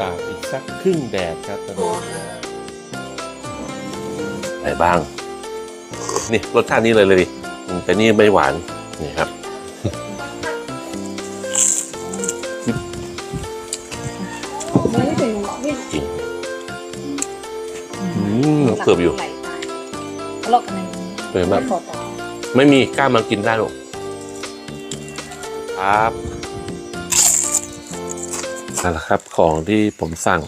ตากอีกสักครึ่งแดดครับตอนนี้ไหนบ้าง นี่รสชาตินี้เลยเลยดิอืมแต่นี่ไม่หวาน นี่ครับไม่ได้เป็นไม่จริงอืมเสิร์ฟอยู่หลอกในเป็นไงบ้างไม่พอต่อไม่มีกล้ามมากินได้หรอกครับ นั่นแหละครับของที่ผมสั่ง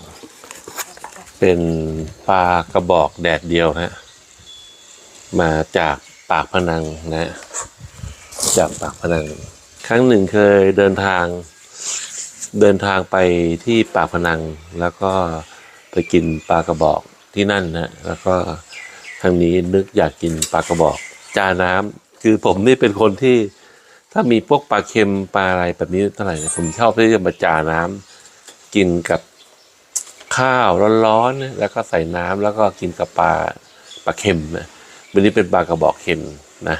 เป็นปลากระบอกแดดเดียวนะ มาจากปากพนังนะ จากปากพนัง ครั้งหนึ่งเคยเดินทาง เดินทางไปที่ปากพนัง แล้วก็ไปกินปลากระบอกที่นั่นนะแล้วก็ทางนี้นึกอยากกินปลากระบอก จาน้ำคือผมนี่เป็นคนที่ถ้ามีพวกปลาเค็มปลาอะไรแบบนี้เท่าไหร่ผมชอบที่จะมาจาน้ำ กินกับข้าวร้อนๆแล้วก็ใส่น้ำแล้วก็กินกับปลาปลาเค็มนะวันนี้เป็นปลากระบอกเค็มนะ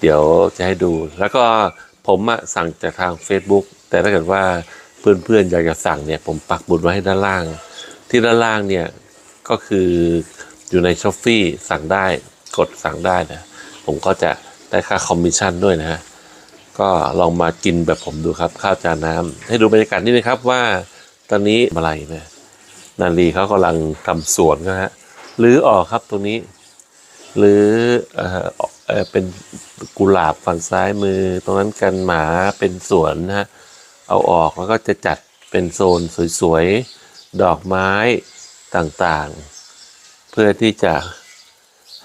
เดี๋ยวจะให้ดู แล้วก็ผมสั่งจากทาง Facebook แต่ถ้าเกิดว่าเพื่อนๆอยากจะสั่งเนี่ยผมปักบุญไว้ให้ด้านล่าง ที่ด้านล่างเนี่ยก็คืออยู่ในช้อปฟีสั่งได้กดสั่งได้นะผมก็จะได้ค่าคอมมิชชั่นด้วยนะฮะก็ลองมากินแบบผมดูครับข้าวจานน้ำให้ดูบรรยากาศนิดนะครับว่า ตอนนี้อะไรนะนาลีเขากำลังทำสวนนะฮะหรือออกครับตรงนี้ หรือเออเออเป็นกุหลาบฝั่งซ้ายมือ ตรงนั้นกันหมาเป็นสวนนะฮะเอาออกแล้วก็จะจัดเป็นโซนสวยๆ ดอกไม้ต่างๆ เพื่อที่จะ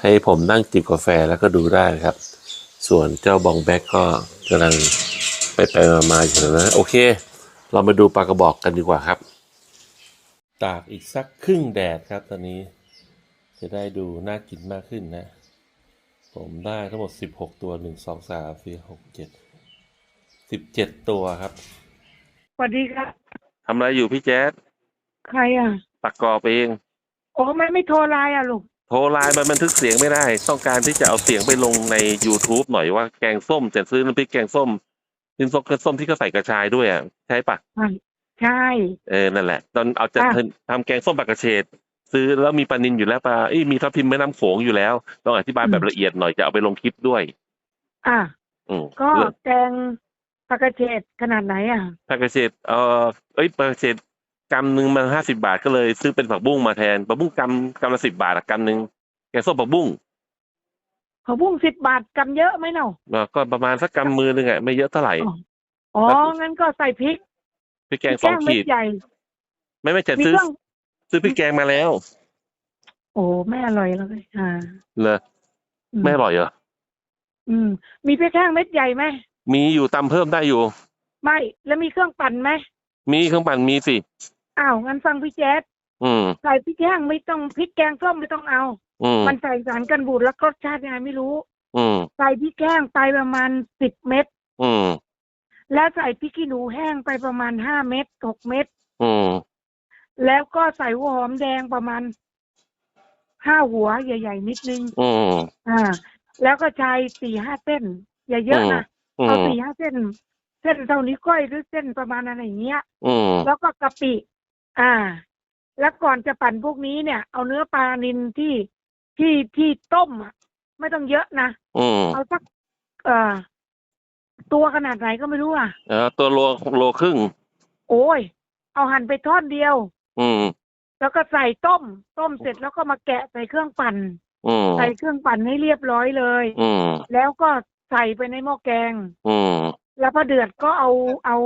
ให้ผมนั่งจิบกาแฟแล้วก็ดูได้ครับ ส่วนเจ้าบองแบ็กก็กำลังไปไปๆมาๆอยู่นะโอเค เรามาดูปลากระบอกกันดีกว่าครับ ตากอีกสักครึ่งแดดครับ ตอนนี้จะได้ดูน่ากินมากขึ้นนะ ผมได้ทั้งหมดสิบหกตัวหนึ่งสองสามสี่หกเจ็ดสิบเจ็ดตัวครับสวัสดีครับทำอะไรอยู่พี่แจ๊ดใครอะตักกรอบเองโอ้ไม่ไม่โทรไลน์อะลูกโทรไลน์มันบันทึกเสียงไม่ได้ ต้องการที่จะเอาเสียงไปลงใน YouTube หน่อยว่าแกงส้มแต่ซื้อน้ำพริกแกงส้ม น้ำซุปแกงส้มที่เขาใส่กระชายด้วยอะใช่ปะใช่ใช่เออนั่นแหละ ตอนเอาจะอะทำแกงส้มปลากระเฉดซื้อแล้วมีปลานินอยู่แล้วปลาเอ้ยมีทับทิมแม่น้ำโขงอยู่แล้ว ต้องอธิบายแบบละเอียดหน่อยจะเอาไปลงคลิปด้วย อะอืมก็เลิศแกงผักกระเฉดขนาดไหนอะปลากระเฉดเออเอ้ยปลากระเฉดกำหนึ่งมันห้าสิบาทก็เลยซื้อเป็นผักบุ้งมาแทนผักบุ้งกำกำละสิบบาทอะกำหนึ่งแกงส้มผักบุ้ง ผักบุ้งสิบบาทกำเยอะไหมเนาะแล้วก็ประมาณสักกำมือหนึงอะไม่เยอะเท่าไหร่อ๋ออ๋องั้นก็ใส่พริกพริกแกงพสริองเม็ขีดดใหญ่ไม่ไม่จะมีซื้เคอรื่องซื้อพริกแกงมาแล้ว โอ้ไม่อร่อยเลยอ่าเลยอืมไม่อร่อยเหรออืม มีพริกแห้งเม็ดใหญ่ไหมมีอยู่ตำเพิ่มได้อยู่ ไม่แล้วมีเครื่องปั่นไหมมีเครื่องปั่นมีสิอ้าวงั้นฟังพี่แจ๊ดอืมใส่พริกแห้งไม่ต้องพริกแกงส้มไม่ต้องเอาอื มมันใส่สารกันบูดแล้วรสชาติยังไงไม่รู้ อืมใส่พริกแห้งไปประมาณสิบเม็ดอืมแล้วใส่พริกขี้หนูแห้งไปประมาณห้าเม็ดหกเม็ดอืมแล้วก็ใส่หัวหอมแดงประมาณห้าหัวใหญ่ ๆ นิดนึงอืมอ่า แล้วก็ใช้สี่ห้าเส้น อย่าเยอะนะอืเอามสี่ห้าเส้น เส้นเท่านี้วก้อยหรือเส้นประมาณอะไรอย่างเงี้ยอืมแล้วก็กะปิ อ่า แล้วก่อนจะปั่นพวกนี้เนี่ย เอาเนื้อปลานินที่ ที่ที่ต้มอะไม่ต้องเยอะนะอืมเอาสักเอ่อตัวขนาดไหนก็ไม่รู้อะเออตัวโลโลครึ่ง โอ้ย เอาหั่นไปทอดเดียว อืม แล้วก็ใส่ต้ม ต้มเสร็จแล้วก็มาแกะใส่เครื่องปั่น อืม ใส่เครื่องปั่นให้เรียบร้อยเลย อืม แล้วก็ใส่ไปในหม้อแกง อืม แล้วพอเดือดก็เอาเอา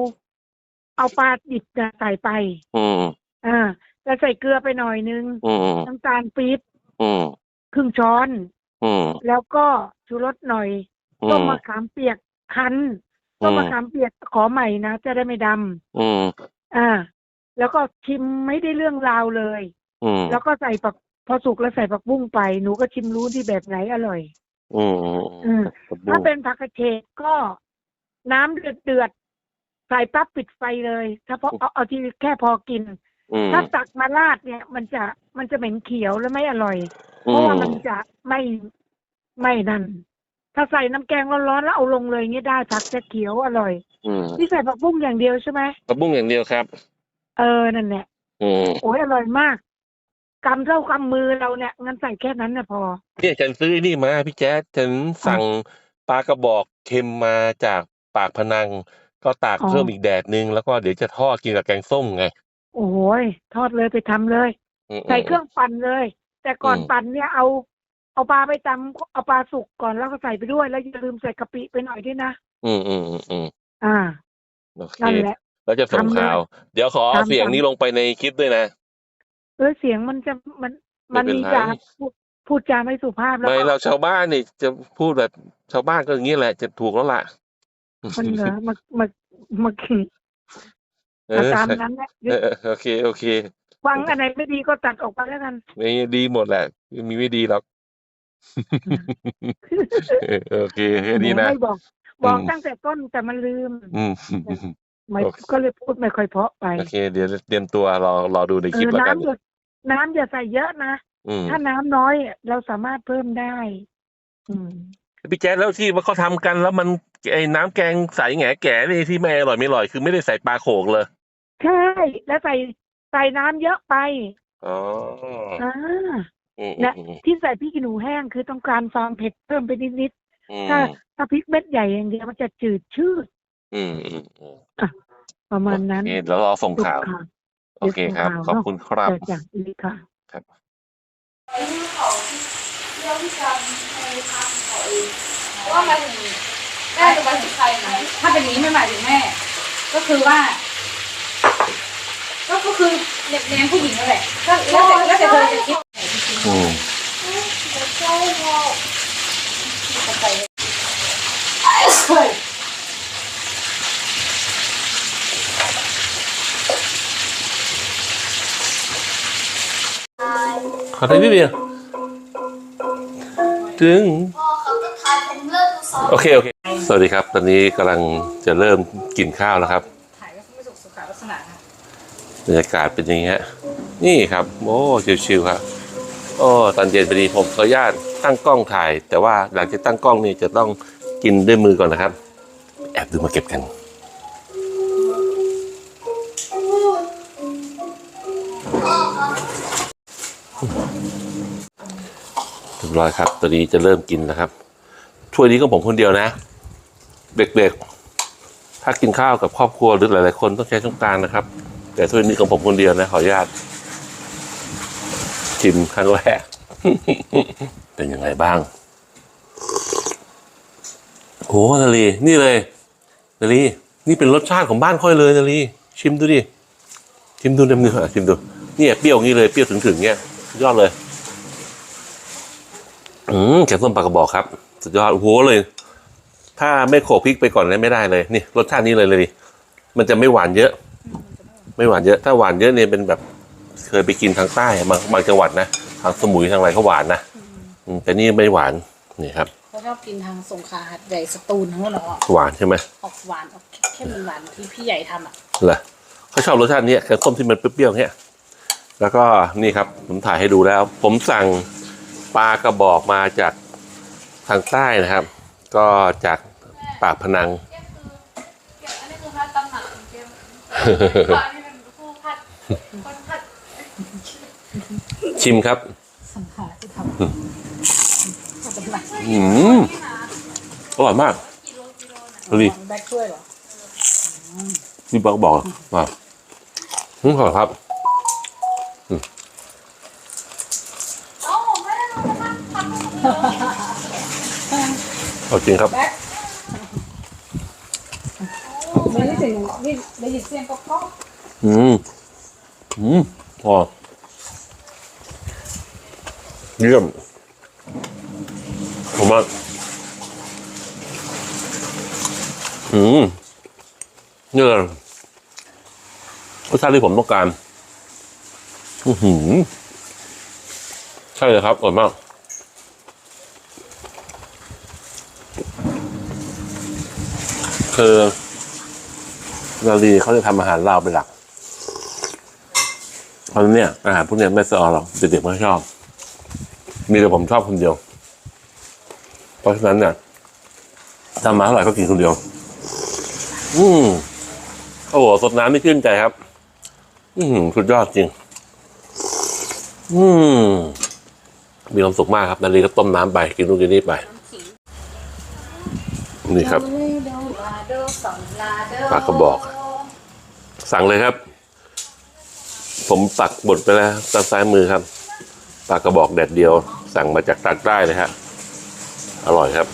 เอาปลาดิบเนี่ยใส่ไปอืม อ่าแล้วใส่เกลือไปหน่อยนึงอืม น้ำตาลปี๊บอืม ครึ่งช้อน อืม แล้วก็ชูรสหน่อย อืต้มมมะขามเปียกคั้น ต้มมะขามเปียกขอใหม่นะจะได้ไม่ดอืมำอ่า แล้วก็ชิมไม่ได้เรื่องราวเลย อืม แล้วก็ใส่ผักพอสุกแล้วใส่ผักบุ้งไปหนูก็ชิมรู้ที่แบบไหนอร่อยอืมอืมถ้าเป็นผักกระเฉดก็น้ำเดือดเดือดๆใส่ปั๊บปิดไฟเลยถ้าพอเอาเอาที่แค่พอกิน อืมถ้าตักมาราดเนี่ย มันจะมันจะเหม็นเขียวและไม่อร่อย เพอืราะว่ามมันจะไม่ไม่นั่น ถ้าใส่น้ำแกงร้อนๆแล้วเอาลงเลยอย่างเงี้ยได้ผักจะเขียวอร่อยอืมนี่ใส่ผักบุ้งอย่างเดียวใช่ไหมกระบุ้งอย่างเดียวครับ เออนั่นแหละอืมโอ้ยอร่อยมากกำเท่ากำมือเราเนี่ยงั้นใส่แค่นั้นนะพอ เนี่ยฉันซื้อไอ้นี่มาพี่แจ๊ดฉันสั่งปลากระบอกเค็มมาจากปากพนัง ก็ตากอ๋อ เพิ่มอีกแดดนึงแล้วก็เดี๋ยวจะทอดกินกับแกงส้มไงโอ้ยทอดเลยไปทำเลย อืมใส่เครื่องปั่นเลย แต่ก่อนอืมปั่นเนี่ยเอา เอาปลาไปตำเอาปลาสุกก่อนแล้วก็ใส่ไปด้วย แล้วอย่าลืมใส่กะปิไปหน่อยด้วยนะอืมอืมอืมอืมอ่าโอเคนั่นแหละแล้วจะส่งทำเลยข่าว เดี๋ยวขอเอาทำเสียงทำนี้ลงไปในคลิปด้วยนะเออเสียงมันจะมันมันไม่เป็นมีไรจาพูดพูดจาไม่สุภาพแล้วไม่ก็เราชาวบ้านนี่จะพูดแบบชาวบ้านก็อย่างนี้แหละ จะถูกแล้วล่ะมันเหรอมามามาเอมาอตามนั้นแหละเออเออโอเคโอเค ฟังอะไรไม่ดีก็ตัดออกไปแล้วกันไม่ดีหมดแหละไม่มีไม่ดีหรอกเออโอเคแค่นี้นะไม่บอก บอกอืมตั้งแต่ต้นแต่มันลืมอืมไม่โอเคก็เลยพูดไม่ค่อยเพราะไปโอเค เดี๋ยวเตรียมตัวรอรอดูในเอคลิปอแล้วกันน้ำอย่าน้ำอย่าใส่เยอะนะอืมถ้าน้ำน้อยเราสามารถเพิ่มได้ อืมพี่แจ๊ดแล้วที่ว่าเขาทำกันแล้วมันไอ้น้ำแกงใสแหงแก่นี่ที่ไม่อร่อยไม่อร่อยคือไม่ได้ใส่ปลาโขกเลย ใช่ แล้วใส่ ใส่น้ำเยอะไปอ๋ออ่า อืมและอืมที่ใส่พริกขี้หนูแห้งคือต้องการความเผ็ดเพิ่มไปนิดอืมๆถ้าถ้าพริกเม็ดใหญ่อย่างเดียวมันจะจืดชืดอืมอืมอืมประมาณนั้นโอเคเดี๋ยวรอส่งข่าว ค่ะ โอเคครับ เดี๋ยวขส่อบงข่าวคุณครับแต่จากนี้ค่ะว่าหมายถึงแม่จะหมายถึงใครนะถ้าเป็นอย่างนี้ไม่หมายถึงแม่ ก็คือว่า ก็ก็คือเด็กแนมผู้หญิงนั่นแหละก็แล้วแต่แล้วแต่เธอจะคิดอืมเฮ้ยขอได้นิดเดียวถึงพ่อเขาจะทานผมเลิกดูซอฟโอเค โอเค สวัสดีครับ ตอนนี้กำลังจะเริ่มกินข้าวแล้วครับ ถ่ายก็ไม่สุขสุขลักษณะนะ บ รรยากาศเป็นอย่างนี้ฮะนี่ครับโอ้ชิวๆครับโอ้ตอนเย็นพอดีผมขออนุญาตตั้งกล้องถ่าย แต่ว่าหลังจากตั้งกล้องนี่จะต้องกินด้วยมือก่อนนะครับ แอบดูมาเก็บกันเรียบร้อยครับตอนนี้จะเริ่มกินนะครับถ้วยนี้ก็ผมคนเดียวนะ เด็กๆ ถ้ากินข้าวกับครอบครัวหรือหลาย ๆ คนต้องใช้ช่องกลางนะครับ แต่ถ้วยนี้ของผมคนเดียวนะ ขออนุญาตชิมครั้งแรก เป็นยังไงบ้างโหนาลีนี่เลยนาลีนี่เป็นรสชาติของบ้านค่อยเลยนาลีชิมดูดิ ชิมดูเต็มเนื้อชิมดูเนี่ยเปรี้ยวงนี้เลยเปรี้ยวถึงๆเนี่ยยอดเลยอืมแกงส้มปลากระบอกครับ สุดยอดโอ้โหเลย ถ้าไม่โขลกพริกไปก่อนเนี่ยไม่ได้เลย นี่ รสชาตินี้เลยเลยดิมันจะไม่หวานเยอะ ไม่หวานเยอะ ถ้าหวานเยอะเนี่ยเป็นแบบเคยไปกินทางใต้บางบางจังหวัดนะทางสมุยทางอะไรเขาหวานนะอืมแต่นี่ไม่หวานนี่ครับเขาชอบกินทางสงขลาหัดใหญ่สตูลทั้งนั้นเหรอหวานใช่ไหมออกหวานออกเข้มหวานที่พี่ใหญ่ทำอะเหรอเขาชอบรสชาตินี้แกงส้มที่มันเปรี้ยวๆเนี่ยแล้วก็นี่ครับผมถ่ายให้ดูแล้ว ผมสั่งปลากระบอกมาจากทางใต้นะครับ ก็จากปากพนัง เก็บอันนี้คือพัดตำหนักของเกม ชิมครับสังขารที่ทำทำเป็นหลักอืมอร่อยมากกิโลกิโลน่ะดูดิแบกช่วยเหรอพี่บอกบอกมาอืมอร่อยครับเอ้าผมไม่ได้ทำมันทำให้ผมเอาจริงครับไม่ได้ถึงนี่ได้ยินเสียงก็ก็อืม อืมพอเยี่ยมผมว่าอืมนี่เลยรสชาติที่ผมต้องการ อือหือ ใช่เลยครับอร่อยมากคือนาลีเขาจะทำอาหารลาวเป็นหลัก ราะฉะนั้นเนี่ยอาหารพวกเนี้ยไม่ซอหรอกเด็กๆไม่ชอบ มีแต่ผมชอบคนเดียว เพราะฉะนั้นเนี่ยทำมาเท่าไหร่ก็กินคนเดียว อืมโอ้โหสดน้ำนี่ชื่นใจครับ อืมสุดยอดจริง อืมมีความสุขมากครับนาลีก็ต้มน้ำไปกินนู่นกินนี่ไป นี่ครับปลากระบอก สั่งเลยครับ ผมตักบดไปแล้วทางซ้ายมือครับปลากระบอกแดดเดียว สั่งมาจากตากใต้เลยฮะอร่อยครับ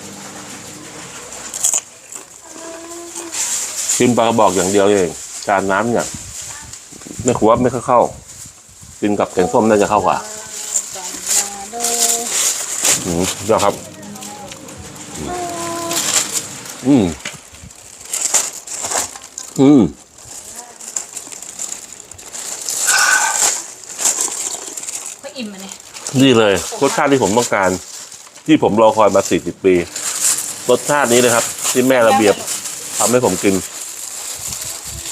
กินปลากระบอกอย่างเดียวเองจานน้ำเนี่ยไม่ขวบไม่ค่อยเข้ากินกับแกงส้มน่าจะเข้ากว่าอืมยอดครับ อืม อืม อิ่มอะเนี่ยนี่เลยรสชาติที่ผมต้องการ ที่ผมรอคอยมา 40 ปี รสชาตินี้นะครับ ที่แม่ระเบียบทำให้ผมกิน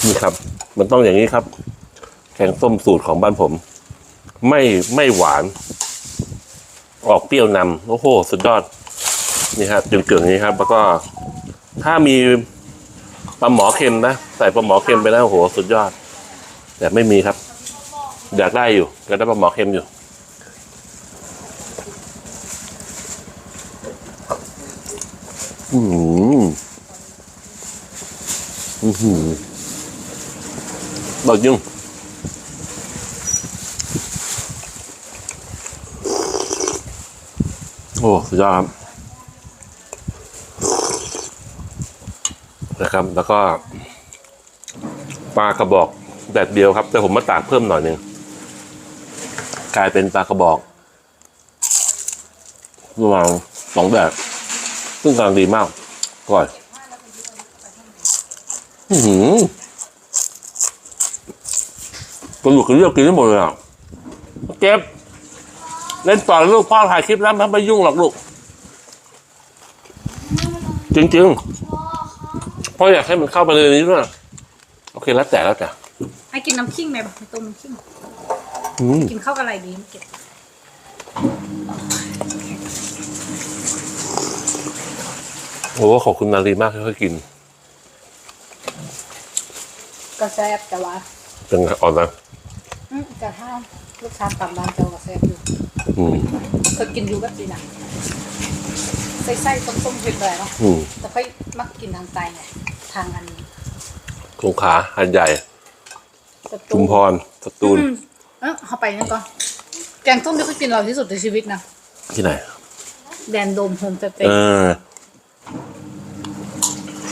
นี่ครับ มันต้องอย่างนี้ครับ แกงส้มสูตรของบ้านผม ไม่ไม่หวาน ออกเปรี้ยวนำโอ้โหสุดยอด นี่ครับจนเกลืองนี้ครับ แล้วก็ถ้ามีปลาหมอเค็มนะใส่ปลาหมอเค็มไปแล้วโอ้โหสุดยอด แต่ไม่มีครับ อยากได้อยู่อยากได้ปลาหมอเค็มอยู่ อืมอือหืออร่อยจริงโอ้สุดยอดครับนะครับ แล้วก็ปลากระบอกแดดเดียวครับ แต่ผมมาตากเพิ่มหน่อยหนึ่งกลายเป็นปลากระบอกระหว่างสองแดด ซึ่งกำลังดีมากอร่อยอือหือกระดูกกระเรียกกินได้หมดเลยอะเก็บเล่นต่อลยลูกพ่อถ่ายคลิปแล้วไม่ยุ่งหรอกลูก จริงๆพ่ออยากให้มันเข้าไปในนี้ด้วยโอเคแล้วแต่แล้วแต่ให้กินน้ำขิงไหมบอกให้ต้มน้ำขิงอืมกินข้าวกับอะไรดีเก็บ โอ้ขอบคุณนารีมากที่ให้กินกระแซบแต่ว่าเป็นไงอ่อนนะอืมกระห้ามลูกชามต่ำบานเจ้ากระแซบอยู่อืมเคยกินอยู่แบบนี้นะใส่ไส้ต้มๆเผ็ดเลยเนาะอืมแต่ค่อยมักกินทางใต้ไงทางอันนี้สงขลาหันใหญ่สตูชุมพรสตูล อืมเออเข้าไปนั่นก่อนแกงส้มที่เคยกินเราที่สุดในชีวิตนะที่ไหน แดนโดมโฮมสเตเอย์อ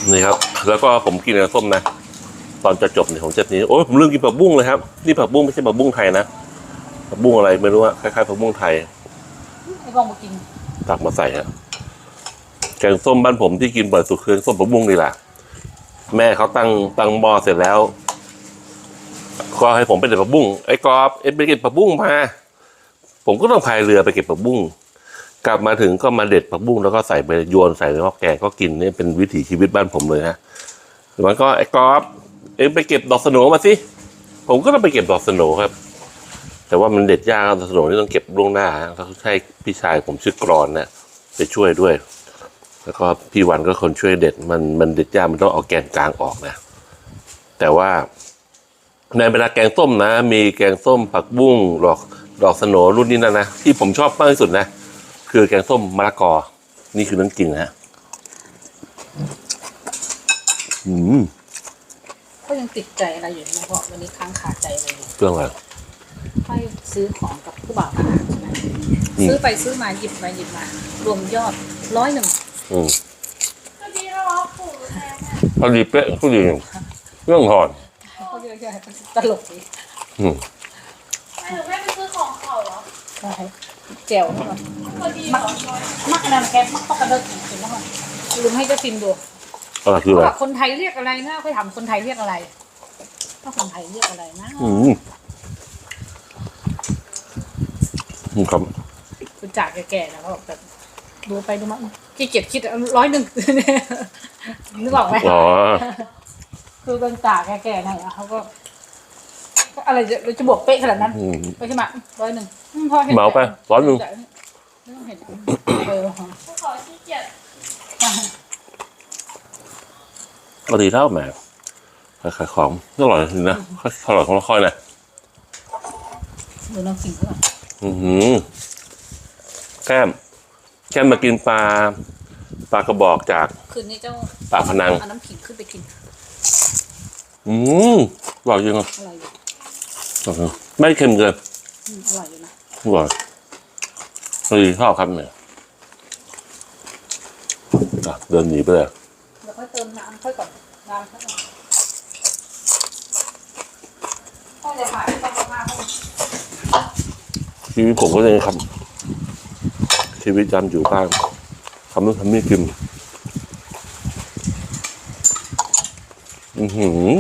นี่ครับ แล้วก็ผมกินกับส้มนะ ตอนจะจบเนี่ยผมจะนี้โอ้ยผมลืมกินผักบุ้งเลยครับ นี่ผักบุ้งไม่ใช่ผักบุ้งไทยนะผักบุ้งอะไรไม่รู้อะคล้ายๆผักบุ้งไทยไอ้บองมากินตักมาใส่ฮะแกงส้มบ้านผมที่กินบ่อยสุดคือแกงส้มผักบุ้งนี่แหละแม่เขาตั้งตั้งหม้อเสร็จแล้วก็ให้ผมไปเด็ดผักบุ้งไอ้กอบเอ็ดไปเก็บผักบุ้งมา ผมก็ต้องพายเรือไปเก็บผักบุ้ง กลับมาถึงก็มาเด็ดผักบุ้งแล้วก็ใส่ไปโยนใส่ในหม้อแกงก็กินนี่เป็นวิถีชีวิตบ้านผมเลยฮะมันก็ไอ้กอบเอ็งไปเก็บดอกสโนมาสิผมก็ต้องไปเก็บดอกสโนครับ แต่ว่ามันเด็ดยากดอกสโนนี่ต้องเก็บล่วงหน้าฮะเขาใช้พี่ชายผมชื่อกรอนนะไปช่วยด้วย แล้วก็พี่วันก็คนช่วยเด็ดมันมันเด็ดยากมันต้องเอาแกนกลางออกนะ แต่ว่าในเวลาแกงส้มนะ มีแกงส้มผักบุ้งดอกดอกสโนรุ่นนี้นะนะที่ผมชอบมากที่สุดนะ คือแกงส้มมะละกอ นี่คือน้ำจริงนะฮะอืมก็ยังติดใจอะไรอยู่นะเพราะวันนี้ค้างคาใจอะไรอยู่เครื่องอะไร ค่อยซื้อของกับผู้บ่าวมาใช่ไหมอืม ซื้อไปซื้อมาหยิบมาหยิบมา รวมยอดร้อยหนึ่งอืมก็ดีแล้วว่าปู่แทนน่ะพอดีเป๊ะพอดีเครื่องหอน เขาเยอะๆตลกดีอืมไม่หรือแม่ไปซื้อของเขาเหรอใช่ แจ๋วนี่ก่อนพอดีเหรอมักอันนั้นแคปมักปอกกระเดิดกินแล้วมันลุงให้เจะฟิมดูอะไรคือเขาอะไรบอกคนไทยเรียกอะไรนะค่อยถามคนไทยเรียกอะไรถ้าคนไทยเรียกอะไรนะอืมอืมครับคุณจ่าแก่ๆแล้วก็แบบดูไปดูมาขี้เกียจคิดร้อยหนึ่ง นึกออกไหม อ๋อ คือเป็นจ่าแก่ๆนั่นแหละเขาก็ก็ อะไรจะจะบวกเป๊ะขนาดนั้นอืมไม่ใช่ไหมร้อยหนึ่งอืมพอเห็นเหมาไปร้อยหนึ่งไม่ต้องเห็นเออผู้ขอขี้เกียจก็ดีเท่าแหมขายของอร่อยจริงนะอร่อยของเราค่อยนะดูน้ำขิงก่อนอือหือแก้ม แก้มมากินปลา ปลากระบอกจากคืนนี้เจ้าปากพนัง เอาน้ำขิงขึ้นไปกินอืมอร่อยจริงอะอร่อยอยู่อร่อย ไม่เค็มเกินอืมอร่อยอยู่นะอร่อยดีชอบครับเนี่ยอะเดินหนีไปเลยแล้วค่อยเติมน้ำค่อยก่อนน้ำค่อยก่อนพ่อจะหายไปประมาณชีวิตผมก็เลยครับ ชีวิตยามอยู่บ้านทำนู่นทำนี่กินอือหือ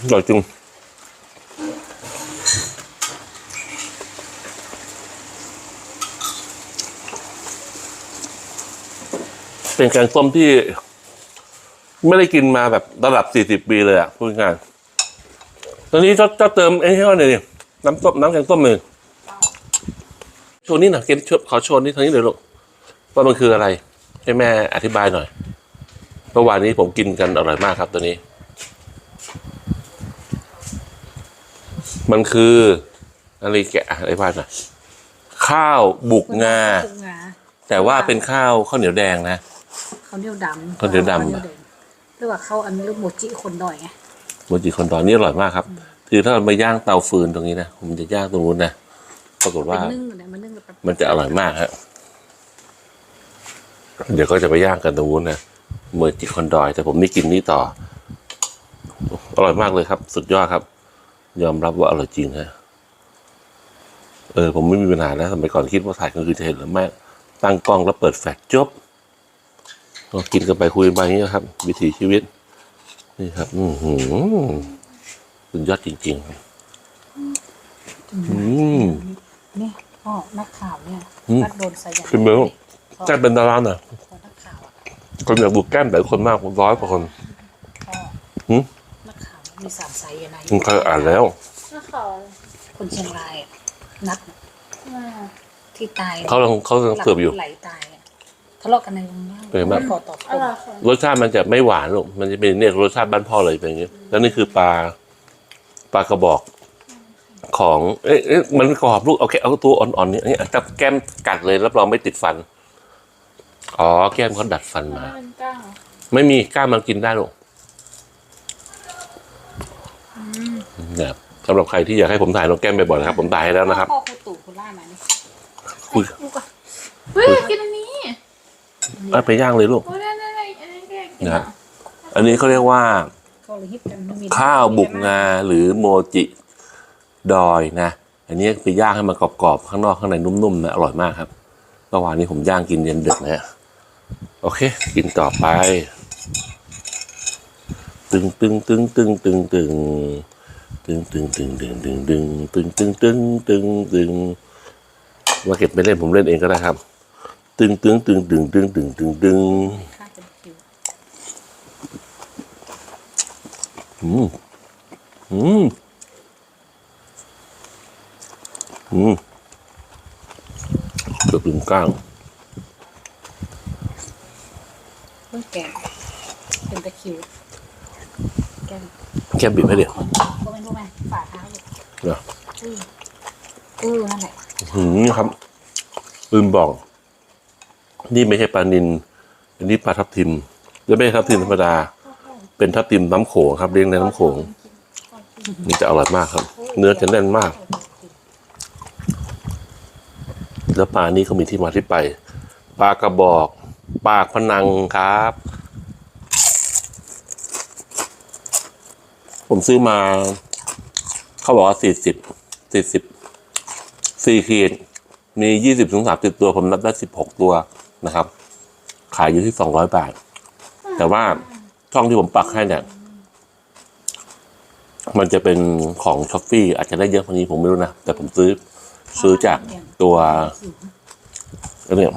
อร่อยจริง เป็นแกงส้มที่ ไม่ได้กินมาแบบระดับสี่สิบปีเลยอะพูดง่ายๆตอนนี้จะจะเติมไอ้นี่หน่อยดิน้ำส้มน้ำแกงส้มหนึ่งโชว์นี่หน่อยเกณฑ์ขอโชว์นี่ทางนี้เดี๋ยวลูกว่ามันคืออะไร ให้แม่อธิบายหน่อยเมื่อวานนี้ผมกินกันอร่อยมากครับตัวนี้ มันคืออะไรแกะอะไรบ้างนะข้าวบุกงาปรุงงาแต่ว่าเป็นข้าวข้าวเหนียวแดงนะ ข้าวเหนียวดำข้าวเหนียวดำ ข้าแงเรียกว่าข้าวอันนี้ลูกโมจิคนดอยไงโมจิคอนดอนนี่อร่อยมากครับ คือถ้าเราไปย่างเตาฟืนตรงนี้นะผมจะย่างตรงนู้นนะปรากฏเป็ว่านนึ่งอยู่นะมันนึ่งแบบ มันจะอร่อยมากฮะ เดี๋ยวก็จะไปย่างกันตรงนู้นนะโมจิคอนดอย แต่ผมนี่กินนี่ต่อ อร่อยมากเลยครับ สุดยอดครับ ยอมรับว่าอร่อยจริงฮะ เออ ผมไม่มีปัญหานะสมัยก่อนคิดว่าถ่ายกลางคืนจะเห็นหรือไม่ตั้งกล้องแล้วเปิดแฟลชจบ ก็กินกันไปคุยกันไปอย่างนี้ครับ วิถีชีวิต นี่ครับ อือหือสุดยอดจริงๆครับอืมนี่พ่อนักข่าวเนี่ยอืมนักโดนใส่อย่างคุณเบลแก้มเป็นดาราหน่อยพ่อนักข่าวอะคนอยากดูแก้มหลายคนมากร้อยกว่าคนพ่อหืมนักข่าวมีสามไซส์ยังไงคุณเคยอ่านแล้วนักข่าวคนเชียงรายอะนักอ่าที่ตายเขากำลังเขากำลังเสิร์ฟอยู่ไหลตายอะ ทะเลาะกันในโรงงานเป็นไงบ้าง ขอตอบอร่อยค่ะรสชาติมันจะไม่หวานหรอกมันจะเป็นเนี่ยรสชาติบ้านพ่อเลยเป็นอย่างนี้แล้วนี่คือปลาปลากระบอกของเอ๊ะเอ๊ะมันกรอบลูกโอเคเอาตัวอ่อนๆนี่อันนี้จับแก้มกัดเลยรับรองไม่ติดฟัน อ๋อ แก้มเขาดัดฟันมันมาไม่เป็นก้างเหรอไม่มีกล้ามมันกินได้หรอกเนี่ยสำหรับใครที่อยากให้ผมถ่ายน้องแก้มบ่อยๆนะครับ ผมถ่ายให้แล้วนะครับพ่อคุณตู่คุณล่ามานี่คุยดูก่อนเฮ้ยกินอันนี้ เอาไปย่างเลยลูก โอ้ได้ได้ได้อันนี้ก็อยากกินนะอะอันนี้เขาเรียกว่า เขาเลยฮิตกันไม่มีข้าวบุกงาหรือโมจิดอยนะ อันนี้ไปย่างให้มันกรอบๆ ข้างนอกข้างในนุ่มๆนะอร่อยมากครับเมื่อวานนี้ผมย่างกินเย็นดึกนะฮะโอเค กินต่อไป ตึงตึงตึงตึงตึงตึงตึงตึงตึงตึงตึงตึงตึงตึงตึงตึงตึงมาเก็บไปเล่นผมเล่นเองก็ได้ครับ ตึงตึงตึงตึงตึงตึงตึงตึงข้าวเป็นคิวอืมอืมอืมเกือบลืมก้างเพิ่งแกงเป็นตะคิวแกงแค่บีบให้เดี๋ยวก็ไม่รู้ไหมฝ่าเท้าเลยเดี๋ยวอืออือนั่นแหละหืมครับ ลืมบอก นี่ไม่ใช่ปลานินอันนี้ปลาทับทิมและไม่ใช่ทับทิมธรรมดา เป็นทับทิมน้ำโขงครับเลี้ยงในน้ำโขงนี่จะอร่อยมากครับ เนื้อจะแน่นมาก แล้วปลานี้เขามีที่มาที่ไปปลากระบอกปากพนังครับ ผมซื้อมา เขาบอกว่าสี่สิบสี่สิบสี่ขีดมียี่สิบถึงสามสิบตัว ผมนับได้สิบหกตัว นะครับ ขายอยู่ที่สองร้อยบาท แต่ว่าช่องที่ผมปักให้เนี่ยมันจะเป็นของช้อปปี้อาจจะได้เยอะกว่านี้ผมไม่รู้นะ แต่ผมซื้อซื้อจากตัวอันเนี่ย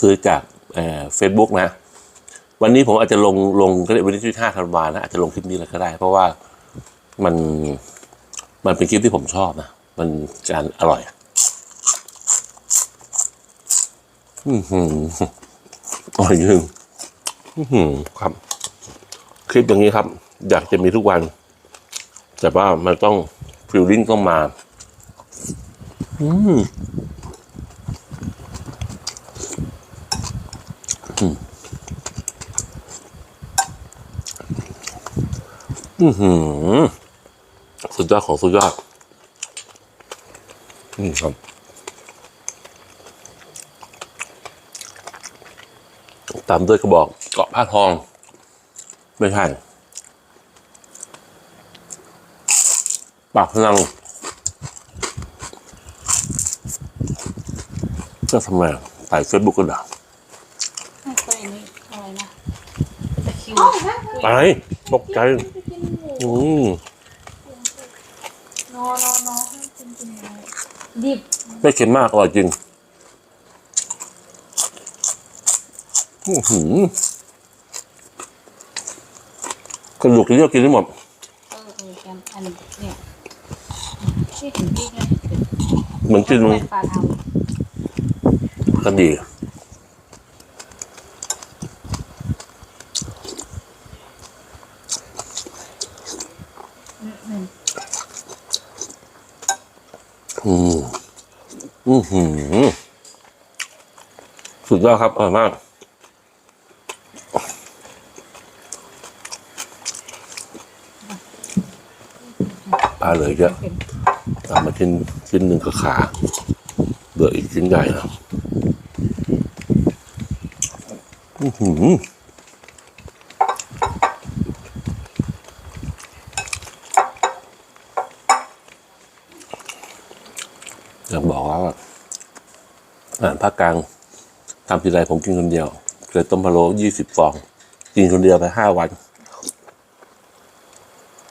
ซื้อจากเฟซบุ๊กนะ วันนี้ผมอาจจะลงลงก็ได้วันที่ที่ห้าธันวานะอาจจะลงคลิปนี้เลยก็ได้ เพราะว่ามันมันเป็นคลิปที่ผมชอบนะ มันการอร่อย อือหืออร่อยจริงอือหือครับ คลิปอย่างนี้ครับ อยากจะมีทุกวัน แต่ว่ามันต้องฟิลลิ่งต้องมา อืมอืมอือหือ สุดยอดของสุดยอด อืมครับ ตามด้วยกระบอกเกาะผ้าทอง ไม่ใช่ปากพนังก็ทำไมใส่เฟซบุ๊กกันด่าไม่เคยนี่อะไรนะตะคริวไปตกใจกินหมูอืมนอนนอนนอนให้กินกินหมูดิบไม่เค็มมากอร่อยจริง อื้อหือกระดูกที่เลือกกินได้หมดเออเออแกมอันเนี่ยที่เห็นพี่ไงเหมือนกินปลาทกระดีำหนึ่งอืมอือหือสุดยอดครับอร่อยมากาเหลือเยอะเป็นเอามมาชิ้นชิ้นหนึ่งก็ขาเหลืออีกชิ้นใหญ่นะอือหืออยากบอกว่าอาหารภาคกลางทำทีไรผมกินคนเดียวเคยต้มพะโล้ยี่สิบฟอง กินคนเดียวไปห้าวัน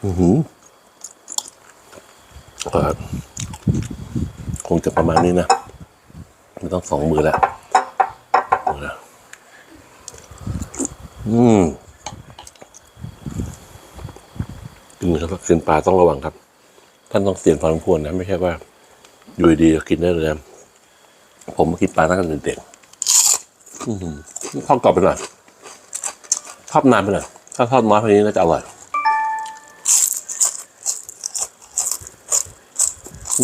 อือหือ ก็คงจะประมาณนี้นะไม่ต้องสองมือแล้วมือแล้วอืมกินครับกินปลาต้องระวังครับ ท่านต้องเสียนพอสมควรนะ ไม่ใช่ว่า อยู่ดีๆก็กินได้เลยนะผมกินปลาตั้งแต่เด็กๆอื้อหือทอดกรอบไปหน่อยทอดนานไปหน่อยถ้าทอดน้อยกว่านี้น่าจะอร่อย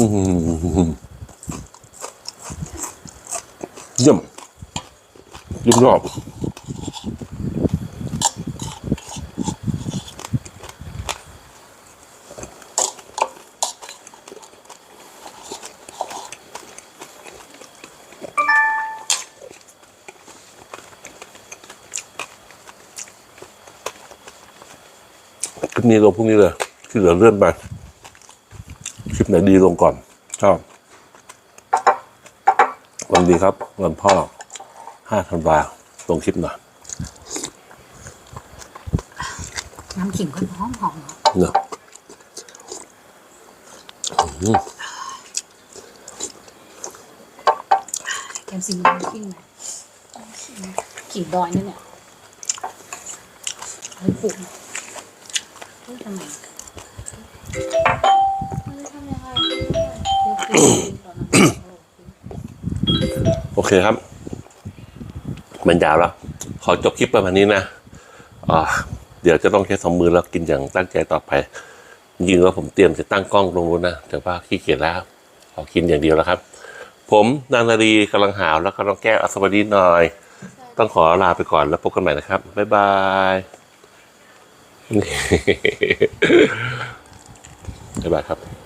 เยี่ยมเยี่ยมยอดคลิปนี้ลงพรุ่งนี้เลย ที่เหลือเลื่อนไป ลิปไหนดีลงก่อนชอบวันดีครับ วันพ่อห้าธันวาลงคลิปหน่อยน้ำขิงก็หอมหอมเนอะอืมแกมซิมน้ำขิงนะขิงดอยนั่นเนี่ยเฮ้ยปลูกเฮ้ยทำไมไม่ เคครับ มันยาวแล้ว ขอจบคลิปประมาณนี้นะเดี๋ยวจะต้องใช้สองมือแล้วกินอย่างตั้งใจต่อไปจริงๆแล้วผมเตรียมจะตั้งกล้องตรงนู้นนะแต่ว่าขี้เกียจแล้วขอกินอย่างเดียวแล้วครับ ผมนางนารีกำลังหาวแล้วก็น้องแก้วอัศวดีหน่อย ต้องขอลาไปก่อนแล้วพบกันใหม่นะครับ บ๊ายบายบ๊ายบายครับ